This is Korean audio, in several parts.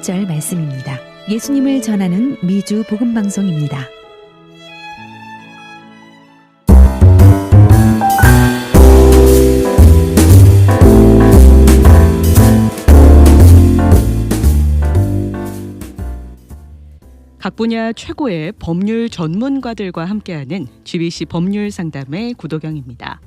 10절 말씀입니다. 예수님을 전하는 미주 복음 방송입니다. 각 분야 최고의 법률 전문가들과 함께하는 GBC 법률 상담의 구도경입니다.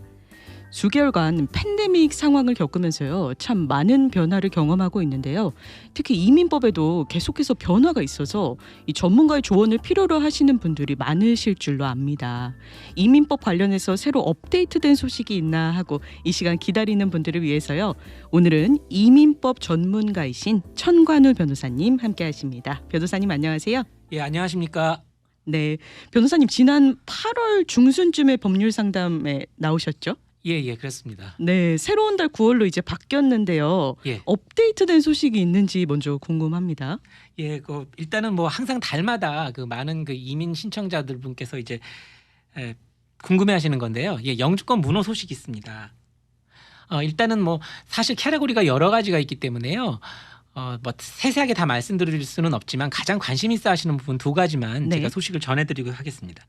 수개월간 팬데믹 상황을 겪으면서요, 참 많은 변화를 경험하고 있는데요. 특히 이민법에도 계속해서 변화가 있어서 이 전문가의 조언을 필요로 하시는 분들이 많으실 줄로 압니다. 이민법 관련해서 새로 업데이트된 소식이 있나 하고 이 시간 기다리는 분들을 위해서요. 오늘은 이민법 전문가이신 천관우 변호사님 함께 하십니다. 변호사님 안녕하세요. 예, 안녕하십니까? 네, 변호사님 지난 8월 중순쯤에 법률 상담에 나오셨죠? 예, 예, 그렇습니다. 네, 새로운 달 9월로 이제 바뀌었는데요. 예. 업데이트된 소식이 있는지 먼저 궁금합니다. 예, 그 일단은 뭐 항상 달마다 그 많은 그 이민 신청자들 분께서 이제 에, 궁금해하시는 건데요. 예, 영주권 무효 소식이 있습니다. 어, 일단은 뭐 사실 캐러고리가 여러 가지가 있기 때문에요. 어, 뭐 세세하게 다 말씀드릴 수는 없지만 가장 관심 있어 하시는 부분 두 가지만 네. 제가 소식을 전해드리고 하겠습니다.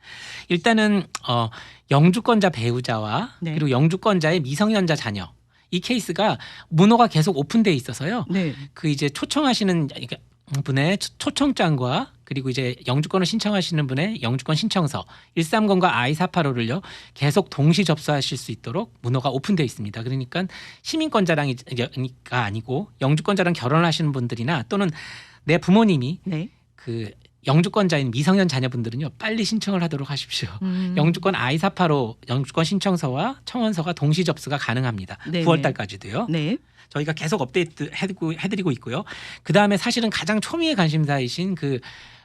일단은 어, 영주권자 배우자와 네. 그리고 영주권자의 미성년자 자녀 이 케이스가 문호가 계속 오픈돼 있어서요. 네, 그 이제 초청하시는 그러니까 분의 초- 초청장과 그리고 이제 영주권을 신청하시는 분의 영주권 신청서 130과 I485를요 계속 동시 접수하실 수 있도록 문호가 오픈되어 있습니다. 그러니까 시민권자랑이가 아니고 영주권자랑 결혼하시는 분들이나 또는 내 부모님이 네. 그 영주권자인 미성년 자녀분들은요 빨리 신청을 하도록 하십시오. 음, 영주권 I485 영주권 신청서와 청원서가 동시 접수가 가능합니다. 네네. 9월 달까지도요. 네, 저희가 계속 업데이트 해드리고, 해드리고 있고요. 그 다음에 사실은 가장 초미의 관심사이신 그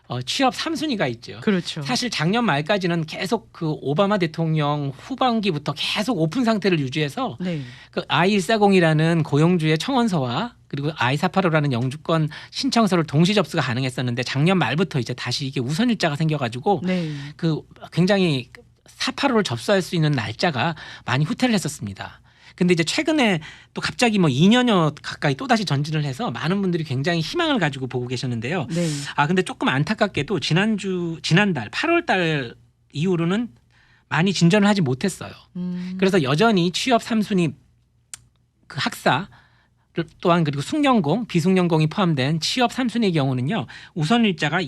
어, 취업 3순위가 있죠. 그렇죠. 사실 작년 말까지는 계속 그 오바마 대통령 후반기부터 계속 오픈 상태를 유지해서 네, 그 I140이라는 고용주의 청원서와 그리고 I485라는 영주권 신청서를 동시 접수가 가능했었는데 작년 말부터 이제 다시 이게 우선 일자가 생겨가지고 네, 그 굉장히 485를 접수할 수 있는 날짜가 많이 후퇴를 했었습니다. 근데 이제 최근에 또 갑자기 뭐 2년여 가까이 또 다시 전진을 해서 많은 분들이 굉장히 희망을 가지고 보고 계셨는데요. 네, 아 근데 조금 안타깝게도 지난주 지난달 8월 달 이후로는 많이 진전을 하지 못했어요. 음, 그래서 여전히 취업 3순위 그 학사 또한 그리고 숙련공, 비숙련공이 포함된 취업 3순위의 경우는요. 우선 일자가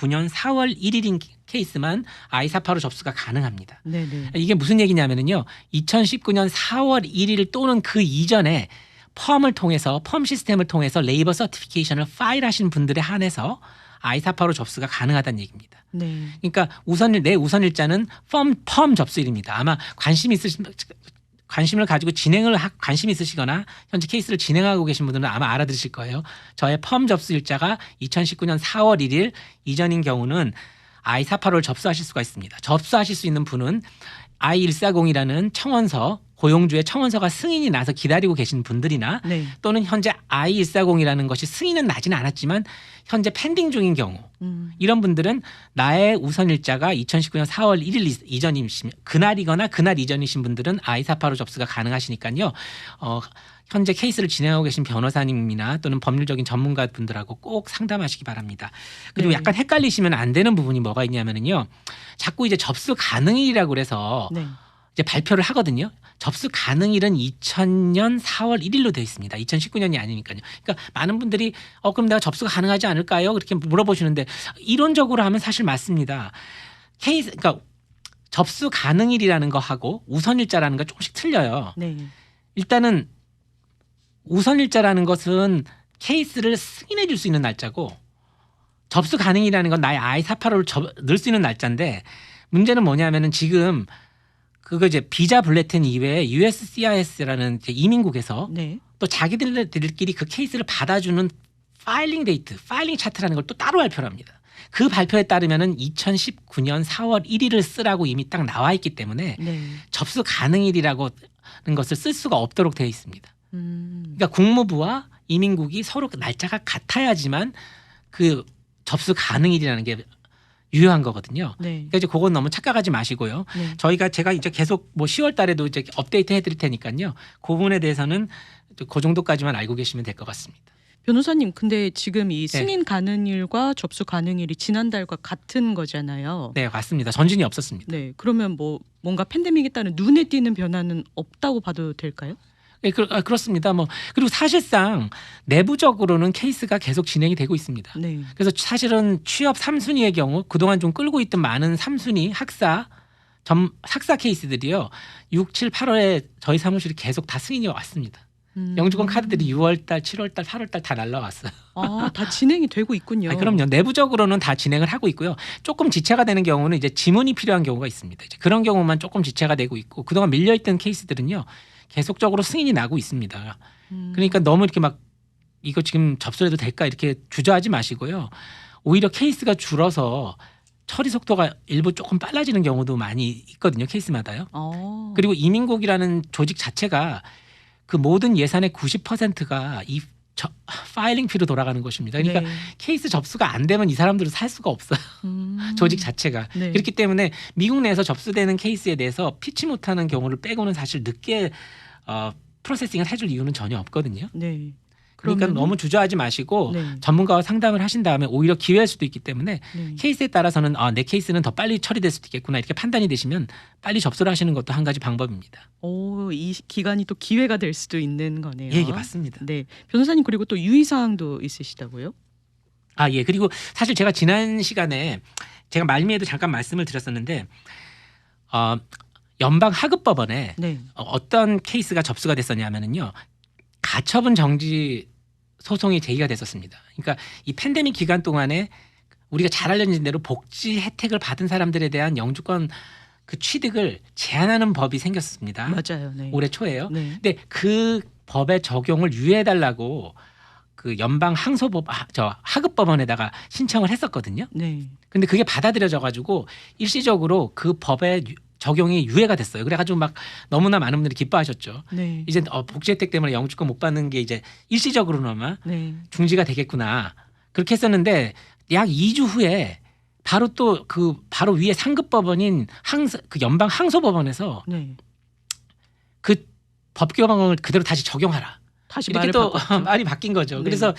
2019년 4월 1일인 케이스만 I485 접수가 가능합니다. 네, 네, 이게 무슨 얘기냐면은요. 2019년 4월 1일 또는 그 이전에 펌을 통해서 펌 시스템을 통해서 레이버 서티피케이션을 파일하신 분들에 한해서 I485 접수가 가능하다는 얘기입니다. 네, 그러니까 우선일 내 우선일자는 펌, 펌 접수일입니다. 아마 관심 있으신 관심을 가지고 진행을 하, 관심 있으시거나 현재 케이스를 진행하고 계신 분들은 아마 알아들으실 거예요. 저의 펌 접수 일자가 2019년 4월 1일 이전인 경우는 I485를 접수하실 수가 있습니다. 접수하실 수 있는 분은 I140이라는 청원서 고용주의 청원서가 승인이 나서 기다리고 계신 분들이나 네, 또는 현재 I140이라는 것이 승인은 나지는 않았지만 현재 펜딩 중인 경우 음, 이런 분들은 나의 우선 일자가 2019년 4월 1일 이- 이전이시면 그날이거나 그날 이전이신 분들은 I485 접수가 가능하시니까요. 어, 현재 케이스를 진행하고 계신 변호사님이나 또는 법률적인 전문가 분들하고 꼭 상담하시기 바랍니다. 그리고 네. 약간 헷갈리시면 안 되는 부분이 뭐가 있냐면은요. 자꾸 이제 접수 가능일이라고 그래서 네, 이제 발표를 하거든요. 접수 가능일은 2000년 4월 1일로 되어 있습니다. 2019년이 아니니까요. 그러니까 많은 분들이 어 그럼 내가 접수가 가능하지 않을까요? 그렇게 물어보시는데 이론적으로 하면 사실 맞습니다. 케이스 그러니까 접수 가능일이라는 거 하고 우선일자라는 거 조금씩 틀려요. 네, 일단은 우선일자라는 것은 케이스를 승인해 줄 수 있는 날짜고 접수 가능이라는 건 나의 I485를 넣을 수 있는 날짜인데 문제는 뭐냐면은 지금 그거 이제 비자 블레튼 이외에 USCIS라는 이민국에서 네, 또 자기들끼리 그 케이스를 받아주는 파일링 데이트, 파일링 차트라는 걸 또 따로 발표를 합니다. 그 발표에 따르면은 2019년 4월 1일을 쓰라고 이미 딱 나와 있기 때문에 네, 접수 가능일이라고 하는 것을 쓸 수가 없도록 되어 있습니다. 음, 그러니까 국무부와 이민국이 서로 그 날짜가 같아야지만 그 접수 가능일이라는 게 유효한 거거든요. 네, 그러니까 이제 그건 너무 착각하지 마시고요. 네, 저희가 제가 이제 계속 뭐 10월 달에도 이제 업데이트 해드릴 테니까요. 그 부분에 대해서는 그 정도까지만 알고 계시면 될 것 같습니다. 변호사님, 근데 지금 네. 이 승인 가능일과 접수 가능일이 지난달과 같은 거잖아요. 네, 맞습니다. 전진이 없었습니다. 네, 그러면 뭐 뭔가 팬데믹에 따른 눈에 띄는 변화는 없다고 봐도 될까요? 네, 그, 아, 그렇습니다. 뭐 그리고 사실상 내부적으로는 케이스가 계속 진행이 되고 있습니다. 네. 그래서 사실은 취업 3순위의 경우 그동안 좀 끌고 있던 많은 3순위 학사 점 학사 케이스들이요. 6, 7, 8월에 저희 사무실이 계속 다 승인이 왔습니다. 음. 영주권 카드들이 6월 달, 7월 달, 8월 달 다 날라왔어요. 아, 다 진행이 되고 있군요. 아, 그럼요. 내부적으로는 다 진행을 하고 있고요. 조금 지체가 되는 경우는 이제 지문이 필요한 경우가 있습니다. 이제 그런 경우만 조금 지체가 되고 있고 그동안 밀려 있던 케이스들은요. 계속적으로 승인이 나고 있습니다. 음. 그러니까 너무 이렇게 막 이거 지금 접수해도 될까 이렇게 주저하지 마시고요. 오히려 케이스가 줄어서 처리 속도가 일부 조금 빨라지는 경우도 많이 있거든요. 케이스마다요. 어. 그리고 이민국이라는 조직 자체가 그 모든 예산의 90%가 이 저, 파일링 피로 돌아가는 것입니다. 그러니까 네. 케이스 접수가 안 되면 이 사람들은 살 수가 없어요. 음. 조직 자체가. 네. 그렇기 때문에 미국 내에서 접수되는 케이스에 대해서 피치 못하는 경우를 빼고는 사실 늦게 어, 프로세싱을 해줄 이유는 전혀 없거든요. 네. 그러니까 그러면은- 너무 주저하지 마시고 네. 전문가와 상담을 하신 다음에 오히려 기회일 수도 있기 때문에 네. 케이스에 따라서는 아, 내 케이스는 더 빨리 처리될 수도 있겠구나 이렇게 판단이 되시면 빨리 접수를 하시는 것도 한 가지 방법입니다. 오, 이 기간이 또 기회가 될 수도 있는 거네요. 예, 예 맞습니다. 네. 변호사님 그리고 또 유의 사항도 있으시다고요? 아, 예. 그리고 사실 제가 지난 시간에 제가 말미에도 잠깐 말씀을 드렸었는데 어, 연방 하급 법원에 네. 어, 어떤 케이스가 접수가 됐었냐면은요. 가처분 정지 소송이 제기가 됐었습니다. 그러니까 이 팬데믹 기간 동안에 우리가 잘 알려진 대로 복지 혜택을 받은 사람들에 대한 영주권 그 취득을 제한하는 법이 생겼습니다. 맞아요. 네. 올해 초에요. 네. 근데 그 법의 적용을 유예해 달라고 그 연방 항소법 아, 저 하급 법원에다가 신청을 했었거든요. 네. 근데 그게 받아들여져 가지고 일시적으로 그 법의 유- 적용이 유예가 됐어요. 그래가지고 막 너무나 많은 분들이 기뻐하셨죠. 네. 이제 어, 복지 혜택 때문에 영주권 못 받는 게 이제 일시적으로나마 네. 중지가 되겠구나 그렇게 했었는데 약 2주 후에 바로 또 그 바로 위에 상급 법원인 항소 그 연방 항소 법원에서 네. 그 법규방을 그대로 다시 적용하라 다시 이렇게 또 바꿨죠. 말이 바뀐 거죠. 네. 그래서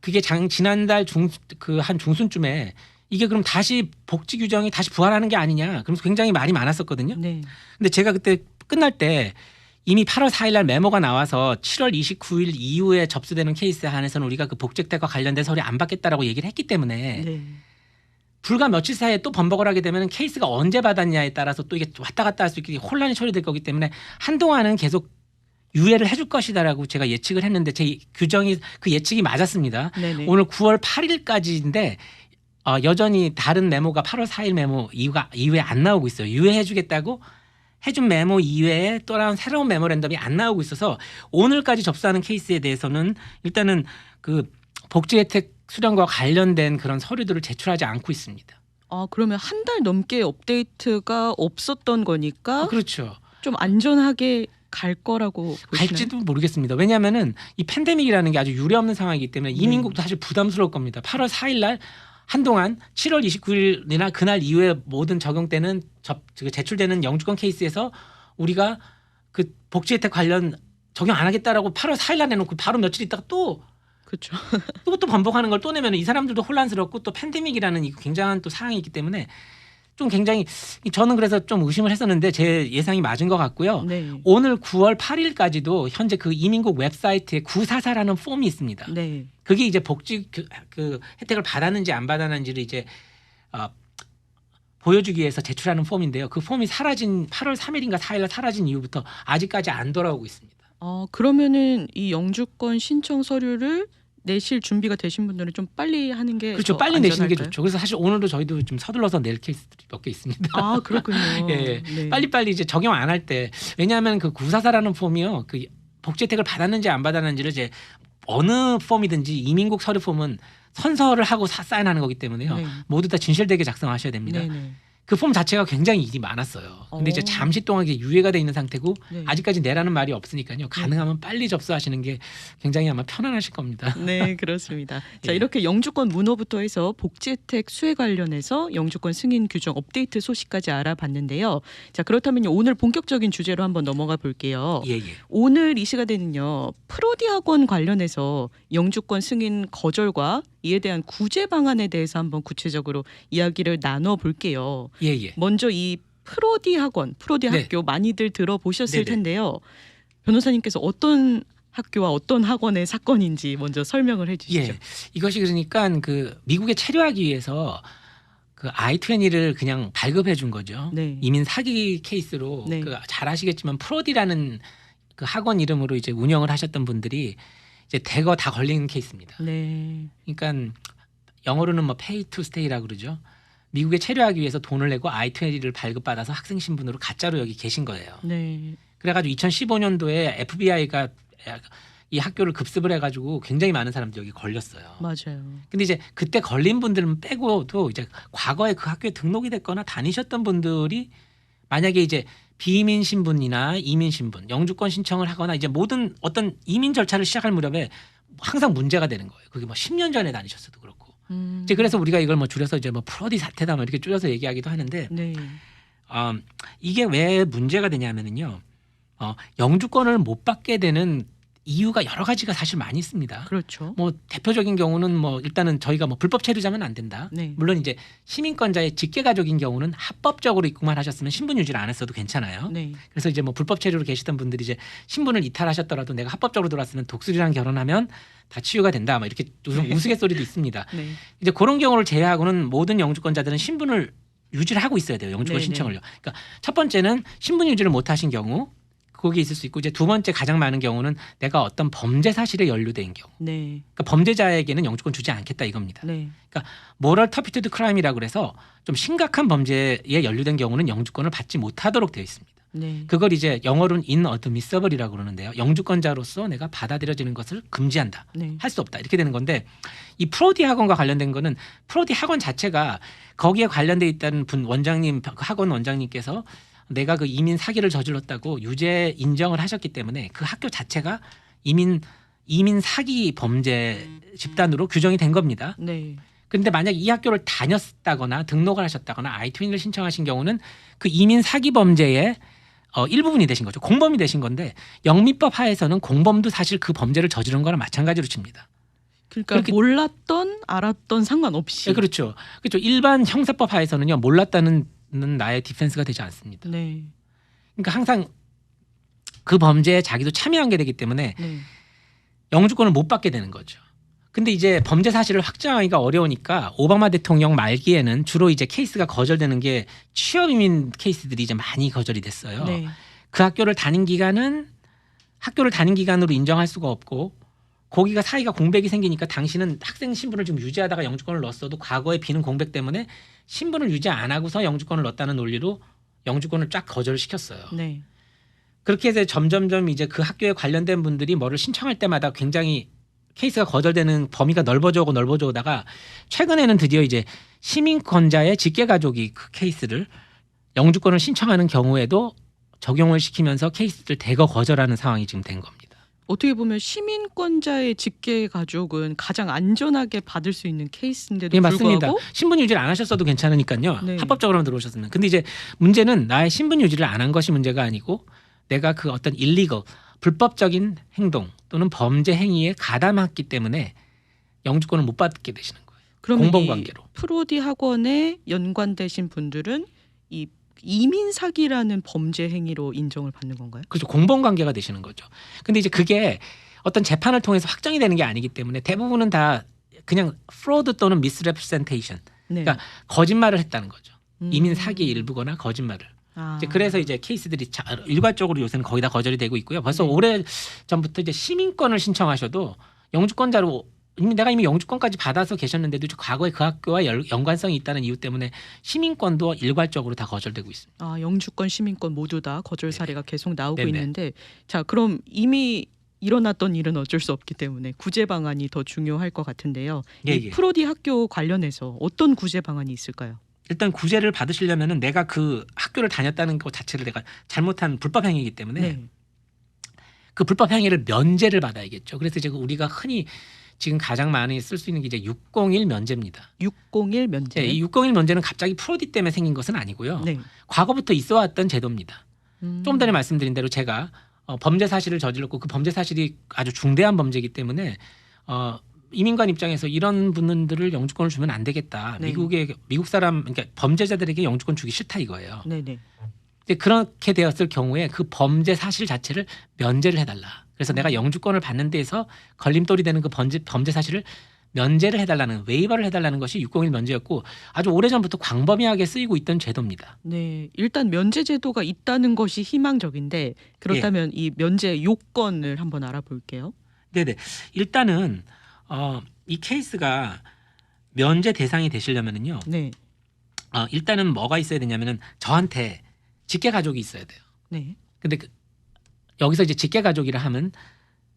그게 장 지난달 중 그 한 중순쯤에 이게 그럼 다시 복지 규정이 다시 부활하는 게 아니냐. 그러면서 굉장히 말이 많았었거든요. 네. 근데 제가 그때 끝날 때 이미 8월 4일 날 메모가 나와서 7월 29일 이후에 접수되는 케이스에 한해서는 우리가 그 복지혜택과 관련된 서류 안 받겠다라고 얘기를 했기 때문에 네. 불과 며칠 사이에 또 번복을 하게 되면 케이스가 언제 받았냐에 따라서 또 이게 왔다 갔다 할 수 있게 혼란이 처리될 거기 때문에 한동안은 계속 유예를 해줄 것이다라고 제가 예측을 했는데 제 규정이 그 예측이 맞았습니다. 네. 네. 오늘 9월 8일까지인데 어, 여전히 다른 메모가 8월 4일 메모 이후가 이후에 안 나오고 있어요. 유예해주겠다고 해준 메모 이외에 또 다른 새로운 메모랜덤이 안 나오고 있어서 오늘까지 접수하는 케이스에 대해서는 일단은 그 복지 혜택 수령과 관련된 그런 서류들을 제출하지 않고 있습니다. 아, 그러면 한 달 넘게 업데이트가 없었던 거니까 그렇죠. 좀 안전하게 갈 거라고 보시나요? 갈지도 모르겠습니다. 왜냐하면은 이 팬데믹이라는 게 아주 유례없는 상황이기 때문에 네. 이민국도 사실 부담스러울 겁니다. 8월 4일 날 한동안 7월 29일이나 그날 이후에 모든 적용되는 접, 그 제출되는 영주권 케이스에서 우리가 그 복지 혜택 관련 적용 안 하겠다라고 8월 4일 날 내놓고 바로 며칠 있다가 또 그렇죠. 또또 번복하는 걸 또 내면 이 사람들도 혼란스럽고 또 팬데믹이라는 이 굉장한 또 상황이 있기 때문에 좀 굉장히 저는 그래서 좀 의심을 했었는데 제 예상이 맞은 것 같고요. 네. 오늘 9월 8일까지도 현재 그 이민국 웹사이트에 944라는 폼이 있습니다. 네. 그게 이제 복지 그, 그 혜택을 받았는지 안 받았는지를 이제 어, 보여주기 위해서 제출하는 폼인데요. 그 폼이 사라진 8월 3일인가 4일날 사라진 이후부터 아직까지 안 돌아오고 있습니다. 어, 그러면은 이 영주권 신청 서류를 내실 준비가 되신 분들은 좀 빨리 하는 게 그렇죠. 더 빨리 내시는 게? 좋죠. 그래서 사실 오늘도 저희도 좀 서둘러서 낼 케이스들이 몇 개 있습니다. 아, 그렇군요. 예, 네. 빨리 빨리 이제 적용 안 할 때 왜냐하면 그 944라는 폼이요. 그 복지 혜택을 받았는지 안 받았는지를 이제 어느 폼이든지 이민국 서류 폼은 선서를 하고 사, 사인하는 거기 때문에요. 네. 모두 다 진실되게 작성하셔야 됩니다. 네, 네. 그 폼 자체가 굉장히 일이 많았어요. 근데 이제 어. 잠시 동안 이게 유예가 돼 있는 상태고 네. 아직까지 내라는 말이 없으니까요. 가능하면 빨리 접수하시는 게 굉장히 아마 편안하실 겁니다. 네, 그렇습니다. 자, 예. 이렇게 영주권 문호부터 해서 복지 혜택 수혜 관련해서 영주권 승인 규정 업데이트 소식까지 알아봤는데요. 자, 그렇다면 오늘 본격적인 주제로 한번 넘어가 볼게요. 예, 예. 오늘 이 시간에는요. 프로디 학원 관련해서 영주권 승인 거절과 이에 대한 구제 방안에 대해서 한번 구체적으로 이야기를 나눠 볼게요. 예, 예. 먼저 이 프로디 학원, 프로디 네. 학교 많이들 들어보셨을 네네. 텐데요. 변호사님께서 어떤 학교와 어떤 학원의 사건인지 먼저 설명을 해주시죠. 예. 이것이 그러니까 그 미국에 체류하기 위해서 그 I-20를 그냥 발급해 준 거죠. 네. 이민 사기 케이스로 네. 그 잘 아시겠지만 프로디라는 그 학원 이름으로 이제 운영을 하셨던 분들이 이제 대거 다 걸린 케이스입니다. 네. 그러니까 영어로는 뭐 pay to stay라고 그러죠. 미국에 체류하기 위해서 돈을 내고 I-20를 발급받아서 학생 신분으로 가짜로 여기 계신 거예요. 네. 그래가지고 2015년도에 FBI가 이 학교를 급습을 해가지고 굉장히 많은 사람들이 여기 걸렸어요. 맞아요. 근데 이제 그때 걸린 분들은 빼고도 이제 과거에 그 학교에 등록이 됐거나 다니셨던 분들이 만약에 이제 비이민 신분이나 이민 신분, 영주권 신청을 하거나 이제 모든 어떤 이민 절차를 시작할 무렵에 항상 문제가 되는 거예요. 그게 뭐 10년 전에 다니셨어도 그렇고. 음. 이제 그래서 우리가 이걸 뭐 줄여서 이제 뭐 프로디 사태다 뭐 이렇게 줄여서 얘기하기도 하는데 네. 어, 이게 왜 문제가 되냐면은요. 어, 영주권을 못 받게 되는 이유가 여러 가지가 사실 많이 있습니다. 그렇죠. 뭐 대표적인 경우는 뭐 일단은 저희가 뭐 불법 체류자면 안 된다. 네. 물론 이제 시민권자의 직계 가족인 경우는 합법적으로 입국만 하셨으면 신분 유지를 안 했어도 괜찮아요. 네. 그래서 이제 뭐 불법 체류로 계시던 분들이 이제 신분을 이탈하셨더라도 내가 합법적으로 들어왔으면 독수리랑 결혼하면 다 치유가 된다. 막 이렇게 네. 우스갯소리도 있습니다. 네. 이제 그런 경우를 제외하고는 모든 영주권자들은 신분을 유지를 하고 있어야 돼요. 영주권 네네. 신청을요. 그러니까 첫 번째는 신분 유지를 못 하신 경우 거기 있을 수 있고 이제 두 번째 가장 많은 경우는 내가 어떤 범죄 사실에 연루된 경우. 네. 그러니까 범죄자에게는 영주권 주지 않겠다 이겁니다. 네. 모럴 터피트드 크라임이라고 그래서 좀 심각한 범죄에 연루된 경우는 영주권을 받지 못하도록 되어 있습니다. 네. 그걸 이제 영어로는 inadmissible이라고 그러는데요. 영주권자로서 내가 받아들여지는 것을 금지한다. 네. 할수 없다. 이렇게 되는 건데 이 프로디 학원과 관련된 거는 프로디 학원 자체가 거기에 관련돼 있다는 분 원장님 그 학원 원장님께서 내가 그 이민 사기를 저질렀다고 유죄 인정을 하셨기 때문에 그 학교 자체가 이민 이민 사기 범죄 집단으로 규정이 된 겁니다. 네. 그런데 만약 이 학교를 다녔다거나 등록을 하셨다거나 아이트윈을 신청하신 경우는 그 이민 사기 범죄의 어, 일부분이 되신 거죠. 공범이 되신 건데 영미법 하에서는 공범도 사실 그 범죄를 저지른 거랑 마찬가지로 칩니다. 그러니까 그렇게- 몰랐던 알았던 상관없이. 네, 그렇죠. 그렇죠. 일반 형사법 하에서는요 몰랐다는 는 나의 디펜스가 되지 않습니다. 네. 그러니까 항상 그 범죄에 자기도 참여한 게 되기 때문에 네. 영주권을 못 받게 되는 거죠. 근데 이제 범죄 사실을 확정하기가 어려우니까 오바마 대통령 말기에는 주로 이제 케이스가 거절되는 게 취업 이민 케이스들이 이제 많이 거절이 됐어요. 네. 그 학교를 다닌 기간은 학교를 다닌 기간으로 인정할 수가 없고 거기가 사이가 공백이 생기니까 당신은 학생 신분을 지금 유지하다가 영주권을 넣었어도 과거에 비는 공백 때문에 신분을 유지 안 하고서 영주권을 넣었다는 논리로 영주권을 쫙 거절시켰어요. 네. 그렇게 해서 점점점 이제 그 학교에 관련된 분들이 뭐를 신청할 때마다 굉장히 케이스가 거절되는 범위가 넓어져 오고 넓어져 오다가 최근에는 드디어 이제 시민권자의 직계 가족이 그 케이스를 영주권을 신청하는 경우에도 적용을 시키면서 케이스를 대거 거절하는 상황이 지금 된 겁니다. 어떻게 보면 시민권자의 직계 가족은 가장 안전하게 받을 수 있는 케이스인데도 예, 맞습니다. 불구하고 신분 유지를 안 하셨어도 괜찮으니까요. 네. 합법적으로만 들어오셨으면. 근데 이제 문제는 나의 신분 유지를 안 한 것이 문제가 아니고 내가 그 어떤 일리거 불법적인 행동 또는 범죄 행위에 가담했기 때문에 영주권을 못 받게 되시는 거예요. 그럼 공범 이 관계로. 프로디 학원에 연관되신 분들은 이 이민 사기라는 범죄 행위로 인정을 받는 건가요? 그렇죠. 공범 관계가 되시는 거죠. 근데 이제 그게 어떤 재판을 통해서 확정이 되는 게 아니기 때문에 대부분은 다 그냥 프로드 또는 misrepresentation 네. 그러니까 거짓말을 했다는 거죠. 음. 이민 사기의 일부거나 거짓말을. 아. 이제 그래서 이제 케이스들이 자- 일괄적으로 요새는 거의 다 거절이 되고 있고요. 벌써 네. 오래 전부터 이제 시민권을 신청하셔도 영주권자로 이미 내가 이미 영주권까지 받아서 계셨는데도 과거에 그 학교와 열- 연관성이 있다는 이유 때문에 시민권도 일괄적으로 다 거절되고 있습니다. 아, 영주권, 시민권 모두 다 거절 사례가 계속 나오고 네네. 있는데 자, 그럼 이미 일어났던 일은 어쩔 수 없기 때문에 구제 방안이 더 중요할 것 같은데요. 예, 이 예. 프로디 학교 관련해서 어떤 구제 방안이 있을까요? 일단 구제를 받으시려면은 내가 그 학교를 다녔다는 것 자체를 내가 잘못한 불법 행위이기 때문에 네. 그 불법 행위를 면제를 받아야겠죠. 그래서 이제 우리가 흔히 지금 가장 많이 쓸 수 있는 게 이제 601 면제입니다. 601 면제. 네, 이601 면제는 갑자기 프로디 때문에 생긴 것은 아니고요. 네. 과거부터 있어왔던 제도입니다. 음. 조금 전에 말씀드린 대로 제가 어, 범죄 사실을 저질렀고 그 범죄 사실이 아주 중대한 범죄이기 때문에 어, 이민관 입장에서 이런 분들을 영주권을 주면 안 되겠다. 네. 미국의 미국 사람 그러니까 범죄자들에게 영주권 주기 싫다 이거예요. 네네. 이제 그렇게 되었을 경우에 그 범죄 사실 자체를 면제를 해달라. 그래서 음. 내가 영주권을 받는 데에서 걸림돌이 되는 그 범죄, 범죄 사실을 면제를 해달라는 웨이버를 해달라는 것이 601 면제였고 아주 오래전부터 광범위하게 쓰이고 있던 제도입니다. 네. 일단 면제 제도가 있다는 것이 희망적인데 그렇다면 예. 이 면제 요건을 한번 알아볼게요. 네네. 일단은 어, 이 케이스가 면제 대상이 되시려면은요. 네. 어, 일단은 뭐가 있어야 되냐면은 저한테 직계 가족이 있어야 돼요. 네. 근데 그, 여기서 이제 직계 가족이라 하면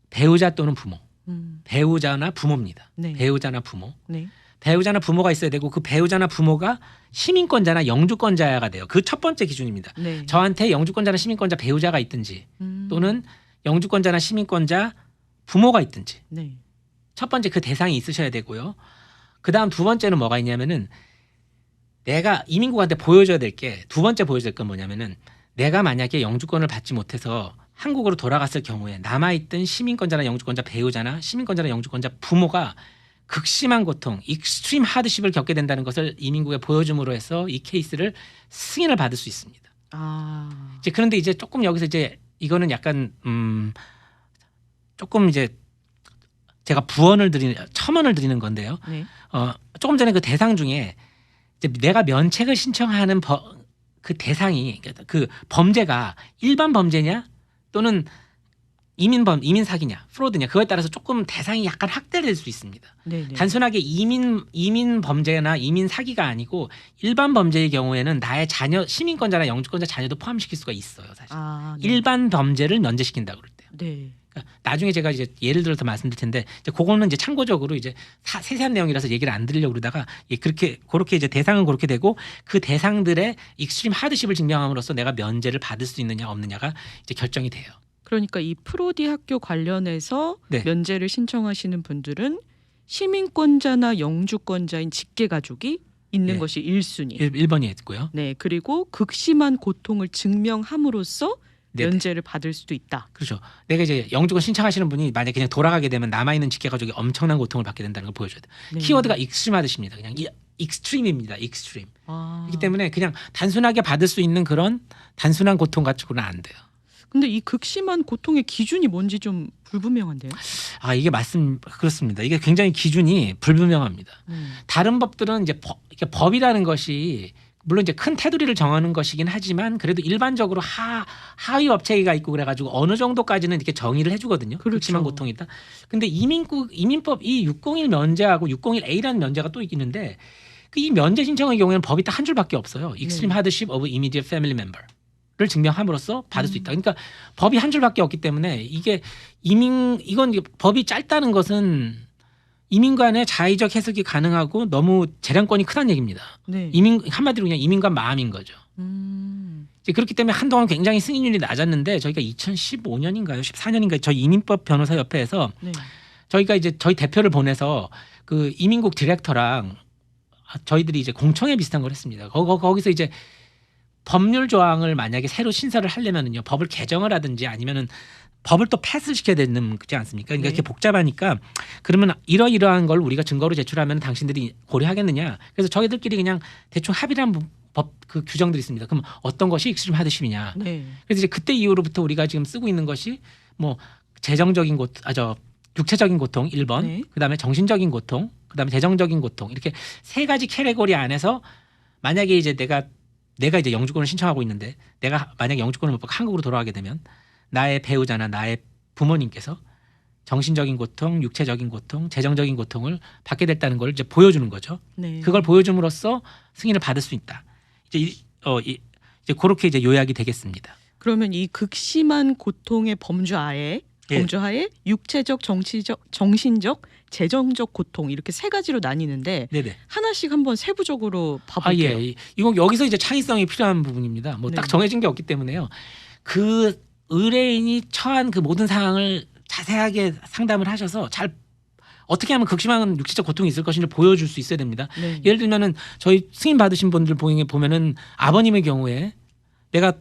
배우자 또는 부모, 음. 배우자나 부모입니다. 네. 배우자나 부모. 네. 배우자나 부모가 있어야 되고 그 배우자나 부모가 시민권자나 영주권자가 돼요. 그 첫 번째 기준입니다. 네. 저한테 영주권자나 시민권자 배우자가 있든지 음. 또는 영주권자나 시민권자 부모가 있든지 네. 첫 번째 그 대상이 있으셔야 되고요. 그 다음 두 번째는 뭐가 있냐면은 내가 이민국한테 보여줘야 될 게 두 번째 보여줘야 될 건 뭐냐면은 내가 만약에 영주권을 받지 못해서 한국으로 돌아갔을 경우에 남아있던 시민권자나 영주권자 배우자나 시민권자나 영주권자 부모가 극심한 고통, 익스트림 하드십을 겪게 된다는 것을 이민국에 보여줌으로 해서 이 케이스를 승인을 받을 수 있습니다. 아. 이제 그런데 이제 조금 여기서 이제 이거는 약간 음 조금 이제 제가 부언을 드리는 첨언을 드리는 건데요. 네. 어 조금 전에 그 대상 중에 이제 내가 면책을 신청하는 버, 그 대상이 그러니까 그 범죄가 일반 범죄냐 또는 이민범 이민 사기냐 프로드냐 그거에 따라서 조금 대상이 약간 확대될 수 있습니다. 네. 네. 단순하게 이민 이민 범죄나 이민 사기가 아니고 일반 범죄의 경우에는 나의 자녀 시민권자나 영주권자 자녀도 포함시킬 수가 있어요. 사실 아. 네. 일반 범죄를 면제시킨다 그럴 때요. 네. 나중에 제가 이제 예를 들어서 말씀드릴 텐데 이제 그거는 이제 참고적으로 이제 사- 세세한 내용이라서 얘기를 안 드리려고 그러다가 예, 그렇게 그렇게 이제 대상은 그렇게 되고 그 대상들의 익스트림 하드십을 증명함으로써 내가 면제를 받을 수 있느냐 없느냐가 이제 결정이 돼요. 그러니까 이 프로디 학교 관련해서 네. 면제를 신청하시는 분들은 시민권자나 영주권자인 직계 가족이 있는 예. 것이 1순위. 1, 1번이 있고요. 네. 그리고 극심한 고통을 증명함으로써 네, 네. 면제를 받을 수도 있다. 그렇죠. 내가 이제 영주권 신청하시는 분이 만약 에 그냥 돌아가게 되면 남아 있는 직계 가족이 엄청난 고통을 받게 된다는 걸 보여줘야 돼요. 네. 키워드가 익스트림 하드십니다. 그냥 이 익스트림입니다. 익스트림. 아. 그렇기 때문에 그냥 단순하게 받을 수 있는 그런 단순한 고통 가지고는 안 돼요. 근데 이 극심한 고통의 기준이 뭔지 좀 불분명한데요. 아 이게 말씀 그렇습니다. 이게 굉장히 기준이 불분명합니다. 음. 다른 법들은 이제 법, 법이라는 것이 물론 이제 큰 테두리를 정하는 것이긴 하지만 그래도 일반적으로 하 하위 업체가 있고 그래가지고 어느 정도까지는 이렇게 정의를 해주거든요. 그렇죠. 그렇지만 고통이다. 근데 이민국 이민법 이 601 면제하고 601A라는 면제가 또 있는데 그 이 면제 신청의 경우에는 법이 딱 한 줄밖에 없어요. Extreme 네. Hardship of Immediate Family Member를 증명함으로써 받을 수 음. 있다. 그러니까 법이 한 줄밖에 없기 때문에 이게 이민 이건 법이 짧다는 것은 이민관의 자의적 해석이 가능하고 너무 재량권이 크다는 얘기입니다. 네. 이민 한마디로 그냥 이민관 마음인 거죠. 음. 이제 그렇기 때문에 한동안 굉장히 승인율이 낮았는데 저희가 2015년인가요, 14년인가요, 저희 이민법 변호사 협회에서 네. 저희가 이제 저희 대표를 보내서 그 이민국 디렉터랑 저희들이 이제 공청회 비슷한 걸 했습니다. 거, 거, 거기서 이제 법률 조항을 만약에 새로 신설을 하려면은요 법을 개정을 하든지 아니면은 법을 또 패스를 시켜야 되는 거지 않습니까? 그러니까 네. 이렇게 복잡하니까 그러면 이러이러한 걸 우리가 증거로 제출하면 당신들이 고려하겠느냐? 그래서 저희들끼리 그냥 대충 합의한 법그 규정들이 있습니다. 그럼 어떤 것이 익스트림 하드심이냐? 네. 그래서 이제 그때 이후로부터 우리가 지금 쓰고 있는 것이 뭐 재정적인 고, 아저 육체적인 고통 1번, 네. 그다음에 정신적인 고통, 그다음에 재정적인 고통 이렇게 세 가지 캐테고리 안에서 만약에 이제 내가 내가 이제 영주권을 신청하고 있는데 내가 만약에 영주권을 못 받고 한국으로 돌아가게 되면 나의 배우자나 나의 부모님께서 정신적인 고통, 육체적인 고통, 재정적인 고통을 받게 됐다는 걸 이제 보여주는 거죠. 네. 그걸 보여줌으로써 승인을 받을 수 있다. 이제 이, 어, 이, 이제 그렇게 이제 요약이 되겠습니다. 그러면 이 극심한 고통의 범주아에 예. 범주하에 육체적, 정치적, 정신적, 재정적 고통 이렇게 세 가지로 나뉘는데 네네. 하나씩 한번 세부적으로 아 봐볼게요. 예. 이건 여기서 이제 창의성이 필요한 부분입니다. 뭐딱 네. 정해진 게 없기 때문에요. 그 의뢰인이 처한 그 모든 상황을 자세하게 상담을 하셔서 잘 어떻게 하면 극심한 육체적 고통이 있을 것인지 보여줄 수 있어야 됩니다. 네. 예를 들면은 저희 승인 받으신 분들 보면은 아버님의 경우에 내가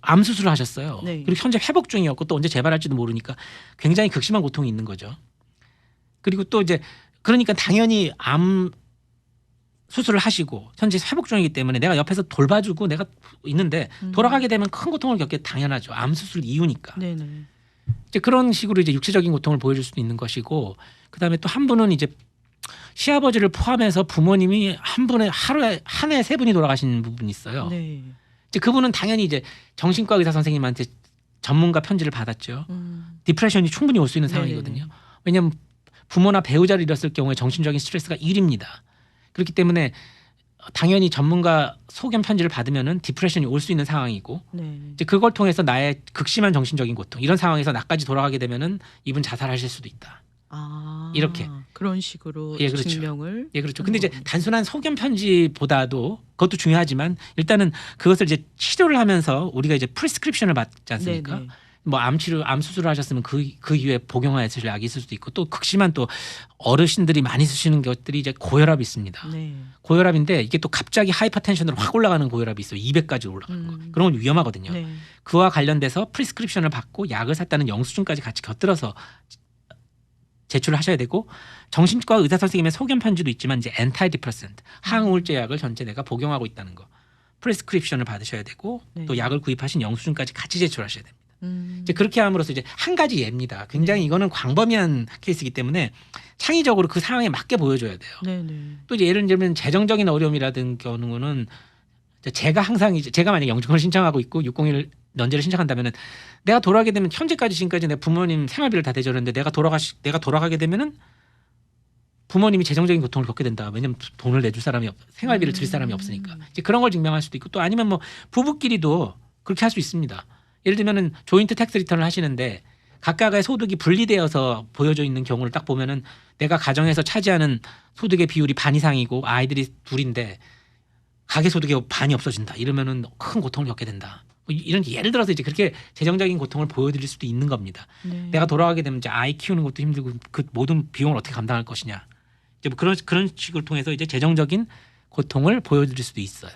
암 수술을 하셨어요. 네. 그리고 현재 회복 중이었고 또 언제 재발할지도 모르니까 굉장히 극심한 고통이 있는 거죠. 그리고 또 이제 그러니까 당연히 암 수술을 하시고 현재 회복 중이기 때문에 내가 옆에서 돌봐주고 내가 있는데 음. 돌아가게 되면 큰 고통을 겪게 당연하죠. 암 수술 이유니까. 네네. 이제 그런 식으로 이제 육체적인 고통을 보여줄 수도 있는 것이고 그다음에 또 한 분은 이제 시아버지를 포함해서 부모님이 한 분에 하루에 한 해 세 분이 돌아가신 부분이 있어요. 네. 이제 그분은 당연히 이제 정신과 의사 선생님한테 전문가 편지를 받았죠. 음. 디프레션이 충분히 올 수 있는. 상황이거든요. 왜냐하면 부모나 배우자를 잃었을 경우에 정신적인 스트레스가 1입니다. 그렇기 때문에 당연히 전문가 소견 편지를 받으면은 디프레션이 올 수 있는 상황이고 네. 이제 그걸 통해서 나의 극심한 정신적인 고통 이런 상황에서 나까지 돌아가게 되면은 이분 자살하실 수도 있다. 아 이렇게. 그런 식으로 예, 그렇죠. 증명을 예, 그렇죠. 근데 이제. 단순한 소견 편지보다도 그것도 중요하지만 일단은 그것을 이제 치료를 하면서 우리가 이제 프리스크립션을 받지 않습니까? 네네. 뭐 암 치료, 암 수술을 하셨으면 그 그 이후에 복용하실 약이 있을 수도 있고 또 극심한 또 어르신들이 많이 쓰시는 것들이 이제 고혈압이 있습니다. 네. 고혈압인데 이게 또 갑자기 하이퍼텐션으로 확 올라가는 고혈압이 있어요. 200까지 올라가는 거. 음. 그런 건 위험하거든요. 네. 그와 관련돼서 프리스크립션을 받고 약을 샀다는 영수증까지 같이 곁들여서 제출을 하셔야 되고 정신과 의사 선생님의 소견 편지도 있지만 이제 엔타이 디프레센트 항우울제 약을 현재 내가 복용하고 있다는 거 프리스크립션을 받으셔야 되고 네. 또 약을 구입하신 영수증까지 같이 제출하셔야 됩니다. 음. 이제 그렇게 함으로써 이제 한 가지 예입니다. 굉장히 네. 이거는 광범위한 케이스이기 때문에 창의적으로 그 상황에 맞게 보여줘야 돼요. 네 네. 또 이제 예를 들면 재정적인 어려움이라든 경우는 제가 항상 이제 제가 만약 영주권을 신청하고 있고 601 면제를 신청한다면은 내가 돌아가게 되면 현재까지 지금까지 내 부모님 생활비를 다 대절했는데 내가 돌아가시 내가 돌아가게 되면은 부모님이 재정적인 고통을 겪게 된다. 왜냐면 돈을 내줄 사람이 없, 생활비를 드릴 사람이 없으니까. 음. 이제 그런 걸 증명할 수도 있고 또 아니면 뭐 부부끼리도 그렇게 할 수 있습니다. 예를 들면은 조인트 텍스 리턴을 하시는데 각각의 소득이 분리되어서 보여져 있는 경우를 딱 보면은 내가 가정에서 차지하는 소득의 비율이 반 이상이고 아이들이 둘인데 가계 소득의 반이 없어진다. 이러면은 큰 고통을 겪게 된다. 뭐 이- 이런 예를 들어서 이제 그렇게 재정적인 고통을 보여드릴 수도 있는 겁니다. 네. 내가 돌아가게 되면 이제 아이 키우는 것도 힘들고 그 모든 비용을 어떻게 감당할 것이냐. 이제 뭐 그런 그런 식을 통해서 이제 재정적인 고통을 보여드릴 수도 있어요.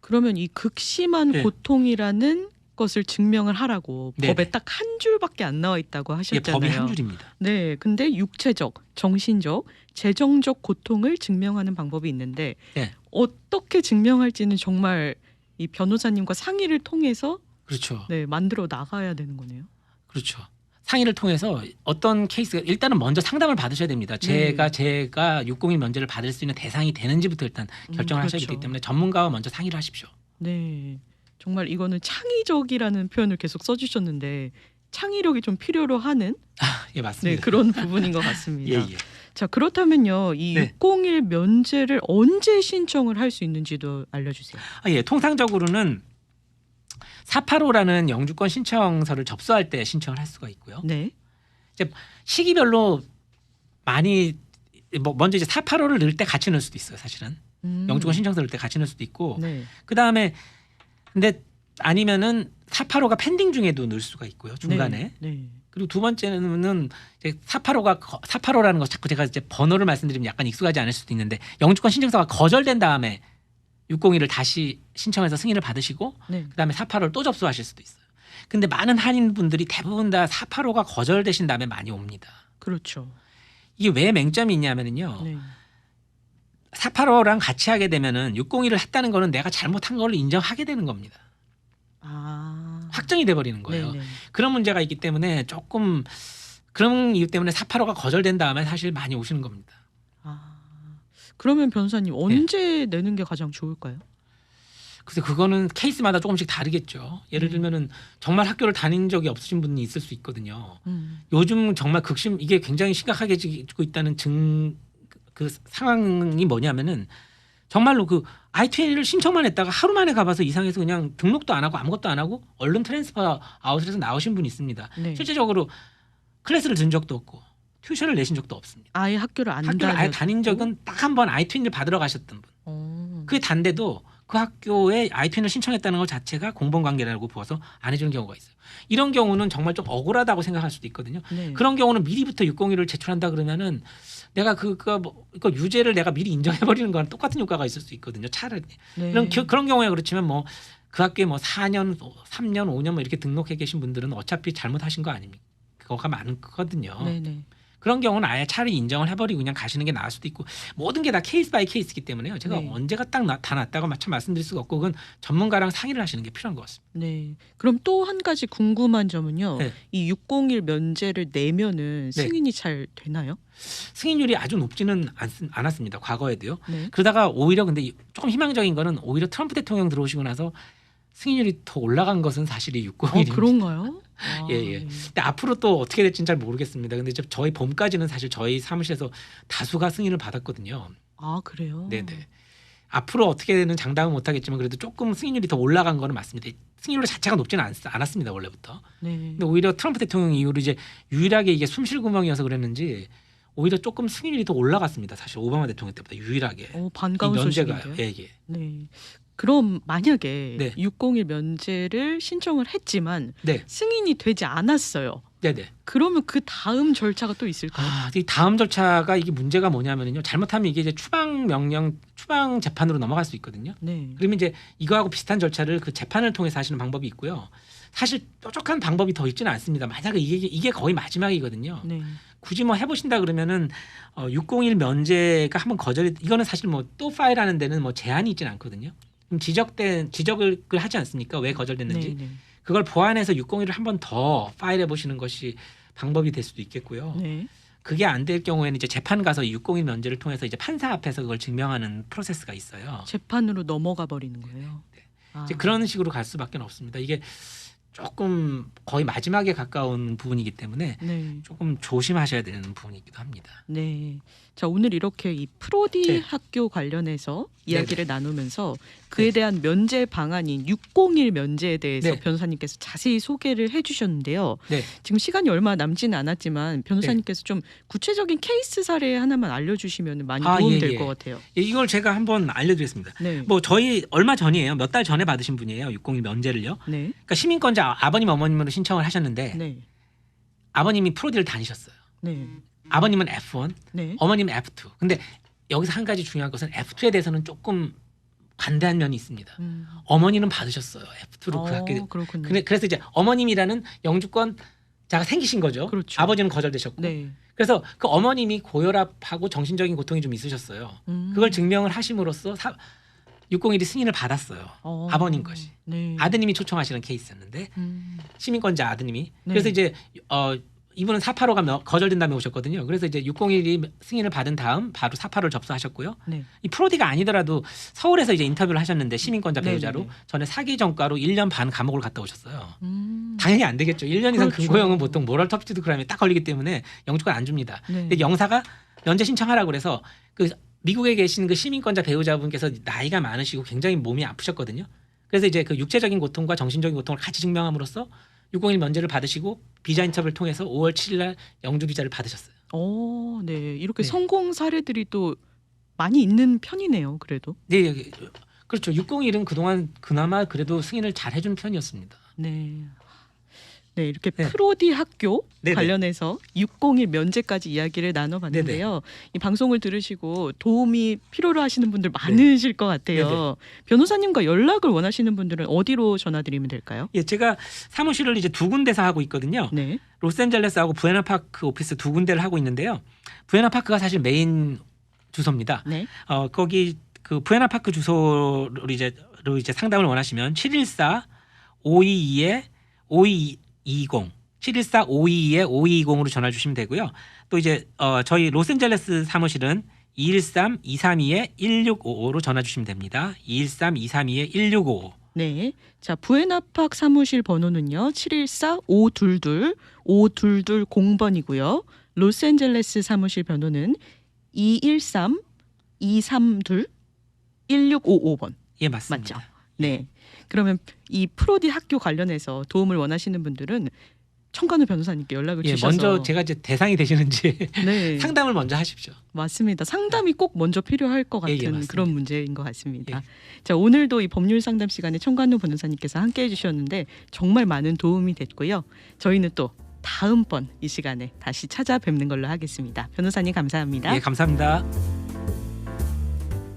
그러면 이 극심한 네. 고통이라는 것을 증명을 하라고 네네. 법에 딱 한 줄밖에 안 나와 있다고 이게 하셨잖아요. 법이 한 줄입니다. 네, 근데 육체적, 정신적, 재정적 고통을 증명하는 방법이 있는데 네. 어떻게 증명할지는 정말 이 변호사님과 상의를 통해서 그렇죠. 네, 만들어 나가야 되는 거네요. 그렇죠. 상의를 통해서 어떤 케이스가 일단은 먼저 상담을 받으셔야 됩니다. 제가 제가 601 면제를 받을 수 있는 대상이 되는지부터 일단 음, 결정을 하셔야 되기 그렇죠. 때문에 전문가와 먼저 상의를 하십시오. 네, 정말 이거는 창의적이라는 표현을 계속 써주셨는데 창의력이 좀 필요로 하는 아, 예 네, 맞습니다. 그런 부분인 것 예, 같습니다. 예. 자 그렇다면요, 이 네. 601 면제를 언제 신청을 할 수 있는지도 알려주세요. 아, 예. 통상적으로는 485라는 영주권 신청서를 접수할 때 신청을 할 수가 있고요. 네, 시기별로 많이 뭐 먼저 이제 485를 넣을 때 같이 넣을 수도 있어요. 사실은 음, 영주권 신청서 넣을 때 같이 넣을 수도 있고 네, 그 다음에 근데 아니면은 485가 펜딩 중에도 넣을 수가 있고요. 중간에 네, 네. 그리고 두 번째는 이제 485가 485라는 거 자꾸 제가 이제 번호를 말씀드리면 약간 익숙하지 않을 수도 있는데 영주권 신청서가 거절된 다음에 601을 다시 신청해서 승인을 받으시고 네. 그다음에 485를 또 접수하실 수도 있어요. 근데 많은 한인 분들이 대부분 다 485가 거절되신 다음에 많이 옵니다. 그렇죠. 이게 왜 맹점이 있냐면은요. 네. 485랑 같이 하게 되면은 601을 했다는 거는 내가 잘못한 걸 인정하게 되는 겁니다. 아, 확정이 돼 버리는 거예요. 네, 네. 그런 문제가 있기 때문에 조금 그런 이유 때문에 485가 거절된 다음에 사실 많이 오시는 겁니다. 아, 그러면 변호사님 언제 내는 게 가장 좋을까요? 그래서 그거는 케이스마다 조금씩 다르겠죠. 예를 음. 들면은 정말 학교를 다닌 적이 없으신 분이 있을 수 있거든요. 음, 요즘 정말 극심 이게 굉장히 심각하게 지고 있다는 증 그 상황이 뭐냐면은 정말로 그 ITL을 신청만 했다가 하루 만에 가봐서 이상해서 그냥 등록도 안 하고 아무것도 안 하고 얼른 트랜스퍼 아웃을 해서 나오신 분이 있습니다. 네. 실제적으로 클래스를 든 적도 없고 튜션을 내신 적도 없습니다. 아예 학교를 안 학교를 아예? 다닌 적은 딱 한번 아이튠을 받으러 가셨던 분. 어. 그게 단데도 그 학교에 아이튠을 신청했다는 것 자체가 공범 관계라고 보아서 안 해주는 경우가 있어요. 이런 경우는 정말 좀 억울하다고 생각할 수도 있거든요. 네. 그런 경우는 미리부터 601을 제출한다 그러면은 내가 그거 뭐 이거 유죄를 내가 미리 인정해 버리는 거랑 똑같은 효과가 있을 수 있거든요. 차라리 네. 그런 겨- 그런 경우에 그렇지만 뭐 그 학교에 뭐 4년, 3년, 5년 뭐 이렇게 등록해 계신 분들은 어차피 잘못하신 거 아닙니까? 그거가 많거든요. 네 네. 그런 경우는 아예 차라리 인정을 해버리고 그냥 가시는 게 나을 수도 있고 모든 게 다 케이스 바이 케이스이기 때문에요. 제가 네. 언제가 딱 다 났다고 마침 말씀드릴 수가 없고 그건 전문가랑 상의를 하시는 게 필요한 것 같습니다. 네. 그럼 또 한 가지 궁금한 점은요. 네. 이601 면제를 내면은 네. 승인이 잘 되나요? 승인율이 아주 높지는 않, 않았습니다. 과거에도요. 네. 그러다가 오히려 근데 이- 조금 희망적인 거는 오히려 트럼프 대통령 들어오시고 나서 승인율이 더 올라간 것은 사실이 어, 601입니다. 그런가요? 아, 예, 예. 근데 앞으로 또 어떻게 될지는 잘 모르겠습니다. 근데 이제 저희 봄까지는 사실 저희 사무실에서 다수가 승인을 받았거든요. 아, 그래요? 네네. 앞으로 어떻게 되는 장담은 못하겠지만 그래도 조금 승인율이 더 올라간 거는 맞습니다. 승인율 자체가 높지는 않, 않았습니다 원래부터. 네. 근데 오히려 트럼프 대통령 이후로 이제 유일하게 이게 숨쉴 구멍이어서 그랬는지 오히려 조금 승인율이 더 올라갔습니다. 사실 오바마 대통령 때보다 유일하게 어, 이 반가운. 소식인데요. 예, 예. 네. 그럼 만약에 네. 601 면제를 신청을 했지만 네, 승인이 되지 않았어요. 네, 네. 그러면 그 다음 절차가 또 있을까요? 아, 이 다음 절차가 이게 문제가 뭐냐면요. 잘못하면 이게 이제 추방 명령, 추방 재판으로 넘어갈 수 있거든요. 네. 그러면 이제 이거하고 비슷한 절차를 그 재판을 통해서 하시는 방법이 있고요. 사실 뾰족한 방법이 더 있지는 않습니다. 만약에 이게 이게 거의 마지막이거든요. 네. 굳이 뭐 해보신다 그러면은 어, 601 면제가 한번 거절이 이거는 사실 뭐 또 파일하는 데는 뭐 제한이 있지는 않거든요. 지적된 지적을 하지 않습니까? 왜 거절됐는지 네, 네. 그걸 보완해서 601을 한 번 더 파일해 보시는 것이 방법이 될 수도 있겠고요. 네. 그게 안 될 경우에는 이제 재판 가서 601 면제를 통해서 이제 판사 앞에서 그걸 증명하는 프로세스가 있어요. 재판으로 넘어가 버리는 거예요. 아. 네. 이제 그런 식으로 갈 수밖에 없습니다. 이게 조금 거의 마지막에 가까운 부분이기 때문에 네. 조금 조심하셔야 되는 부분이기도 합니다. 네. 자, 오늘 이렇게 이 프로디 네. 학교 관련해서 이야기를 나누면서 그에 네. 대한 면제 방안인 601 면제에 대해서 네. 변호사님께서 자세히 소개를 해 주셨는데요. 네. 지금 시간이 얼마 남지는 않았지만 변호사님께서 좀 구체적인 케이스 사례 하나만 알려 주시면 많이 아, 도움 예, 될 예. 것 같아요. 예, 이걸 제가 한번 알려드렸습니다. 네. 뭐 저희 얼마 전이에요. 몇 달 전에 받으신 분이에요. 601 면제를요. 네. 그러니까 시민권자 아버님 어머님으로 신청을 하셨는데 네. 아버님이 프로디를 다니셨어요. 네. 아버님은 F1, 네. 어머님은 F2. 근데 여기서 한 가지 중요한 것은 F2에 대해서는 조금 반대한 면이 있습니다. 음. 어머니는 받으셨어요. F2로 그 어, 학교. 그렇군요. 그래- 그래서 이제 어머님이라는 영주권 자가 생기신 거죠. 그렇죠. 아버지는 거절되셨고. 네. 그래서 그 어머님이 고혈압하고 정신적인 고통이 좀 있으셨어요. 음. 그걸 증명을 하심으로써 사, 601이 승인을 받았어요. 어. 아버님 것이. 네. 아드님이 초청하시는 케이스였는데 음. 시민권자 아드님이 네. 그래서 이제 어 이분은 485가 거절된 다음에 오셨거든요. 그래서 이제 601이 승인을 받은 다음 바로 485를 접수하셨고요. 네. 이 프로디가 아니더라도 서울에서 이제 인터뷰를 하셨는데 시민권자 네, 배우자로 네, 네. 전에 사기 전과로 1년 반 감옥을 갔다 오셨어요. 음. 당연히 안 되겠죠. 1년 이상 그렇죠. 근고형은 보통 모럴 터치드 크라임에 딱 걸리기 때문에 영주권 안 줍니다. 네. 근데 영사가 면제 신청하라고 그래서 그 미국에 계신 그 시민권자 배우자분께서 나이가 많으시고 굉장히 몸이 아프셨거든요. 그래서 이제 그 육체적인 고통과 정신적인 고통을 같이 증명함으로써 601 면제를 받으시고 비자 인터뷰를 통해서 5월 7일 날 영주 비자를 받으셨어요. 어, 네. 이렇게 네. 성공 사례들이 또 많이 있는 편이네요. 그래도. 네, 여기- 그렇죠. 601은 그동안 그나마 그래도 승인을 잘 해준 편이었습니다. 네. 네, 이렇게 네. 프로디 학교 네네. 관련해서 601 면제까지 이야기를 나눠봤는데요. 이 방송을 들으시고 도움이 필요로 하시는 분들 많으실 것 같아요. 변호사님과 연락을 원하시는 분들은 어디로 전화드리면 될까요? 예, 제가 사무실을 이제 두 군데서 하고 있거든요. 네, 로스앤젤레스하고 부에나파크 오피스 두 군데를 하고 있는데요. 부에나파크가 사실 메인 주소입니다. 네, 어 거기 그 부에나파크 주소로 이제 로 이제 상담을 원하시면 714 522에 5220 714 522 에 5220으로 전화 주시면 되고요. 또 이제 어 저희 로스앤젤레스 사무실은 213 232에 1655로 전화 주시면 됩니다. 213 232에 1655. 네. 자, 부에나팍 사무실 번호는요. 714 522 522 0번이고요. 로스앤젤레스 사무실 번호는 213 232 1655번. 예, 맞습니다. 맞죠? 네. 그러면 이 프로디 학교 관련해서 도움을 원하시는 분들은 청간호 변호사님께 연락을 예, 주셔서 먼저 제가 이제 대상이 되시는지 네, 상담을 먼저 하십시오. 맞습니다. 상담이 꼭 먼저 필요할 것 예, 같은 예, 맞습니다. 그런 문제인 것 같습니다. 예. 자 오늘도 이 법률 상담 시간에 청간호 변호사님께서 함께해 주셨는데 정말 많은 도움이 됐고요. 저희는 또 다음번 이 시간에 다시 찾아뵙는 걸로 하겠습니다. 변호사님 감사합니다. 예, 감사합니다.